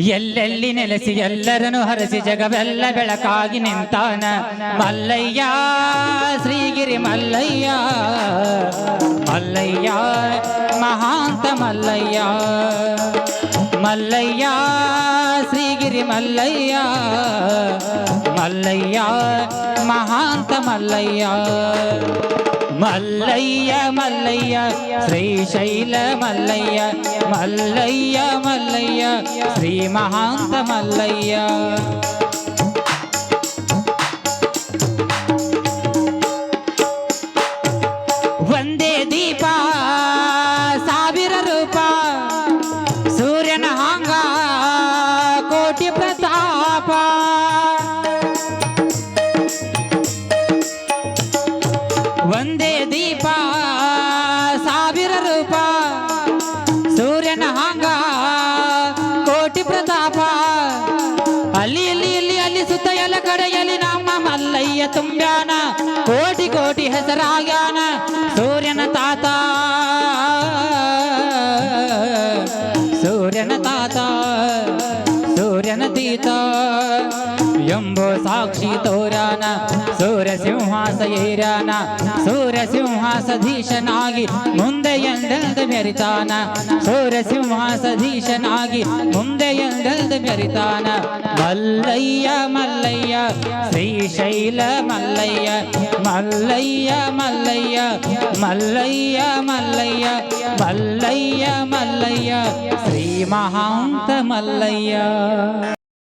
ಎಲ್ಲೆಲ್ಲಿ ನೆಲೆಸಿ ಎಲ್ಲರನ್ನು ಹರಸಿ ಜಗವೆಲ್ಲ ಬೆಳಕಾಗಿ ನಿಂತಾನ. ಮಲ್ಲಯ್ಯ, ಶ್ರೀಗಿರಿ ಮಲ್ಲಯ್ಯ ಮಲ್ಲಯ್ಯ, ಮಹಾಂತ ಮಲ್ಲಯ್ಯ ಮಲ್ಲಯ್ಯ, ಶ್ರೀಗಿರಿ ಮಲ್ಲಯ್ಯ ಮಲ್ಲಯ್ಯ, ಮಹಾಂತ ಮಲ್ಲಯ್ಯ. మల్లయ్య మల్లయ్య శ్రీశైల మల్లయ్య మల్లయ్య మల్లయ్య శ్రీ మహాంత మల్లయ్య. ಒಂದೇ ದೀಪ ಸಾವಿರ ರೂಪ ಸೂರ್ಯನ ಹಾಂಗ ಕೋಟಿ ಪ್ರತಾಪ ಅಲ್ಲಿ ಇಲ್ಲಿ ಇಲ್ಲಿ ಅಲ್ಲಿ ಸುತ್ತ ಎಲ್ಲ ಕಡೆಯಲ್ಲಿ ನಮ್ಮ ಮಲ್ಲಯ್ಯ ತುಂಬ್ಯಾನ ಕೋಟಿ ಕೋಟಿ ಹೆಸರಾಗ್ಯಾನ ಸೂರ್ಯನ ತಾತ ಸೂರ್ಯನ ತಾತ ಸೂರ್ಯನ ತೀತ ಎಂಬೋ ಸಾಕ್ಷಿ ತೋರಾನ ಸೂರ್ಯ ಸಿಂಹಾಸ ಏರಾನ ಸೂರ್ಯ ಸಿಂಹಾಸಧೀಶನಾಗಿ ಮುಂದೆ ಎಂದೆಂದು ಮೆರಿತಾನ ಸೂರ್ಯ ಸಿಂಹಾಸಧೀಶನಾಗಿ ಮುಂದೆ ಎಂದೆಂದು ಮೆರಿತಾನ ಮಲ್ಲಯ್ಯ ಮಲ್ಲಯ್ಯ ಶ್ರೀಶೈಲ ಮಲ್ಲಯ್ಯ ಮಲ್ಲಯ್ಯ ಮಲ್ಲಯ್ಯ ಮಲ್ಲಯ್ಯ ಮಲ್ಲಯ್ಯ ಮಲ್ಲಯ್ಯ ಮಲ್ಲಯ್ಯ ಶ್ರೀ ಮಹಾಂತ ಮಲ್ಲಯ್ಯ